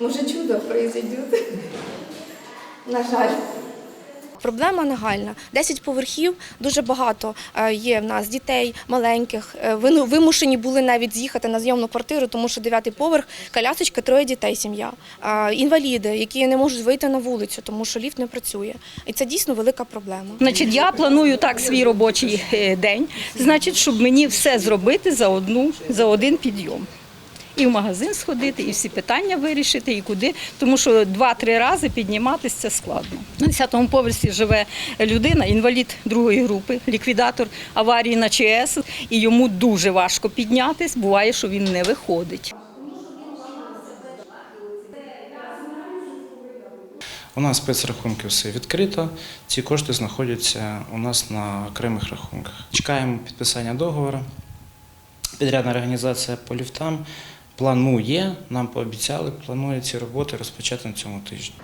Може, чудо произойде. На жаль. Проблема нагальна. 10 поверхів, дуже багато е, є в нас дітей маленьких. Е, Вимушені були навіть з'їхати на зйомну квартиру, тому що 9 поверх, колясочка, троє дітей, сім'я. Е, Інваліди, які не можуть вийти на вулицю, тому що ліфт не працює. І це дійсно велика проблема. Значить, я планую так свій робочий день, значить, щоб мені все зробити за одну за один підйом. І в магазин сходити, і всі питання вирішити, і куди. Тому що два-три рази підніматися це складно. На 10-му поверсі живе людина, інвалід другої групи, ліквідатор аварії на ЧАЕС, і йому дуже важко піднятись. Буває, що він не виходить. У нас спецрахунки все відкрито. Ці кошти знаходяться у нас на окремих рахунках. Чекаємо підписання договору. Підрядна організація по ліфтам планує, нам пообіцяли, планує ці роботи розпочати на цьому тижні.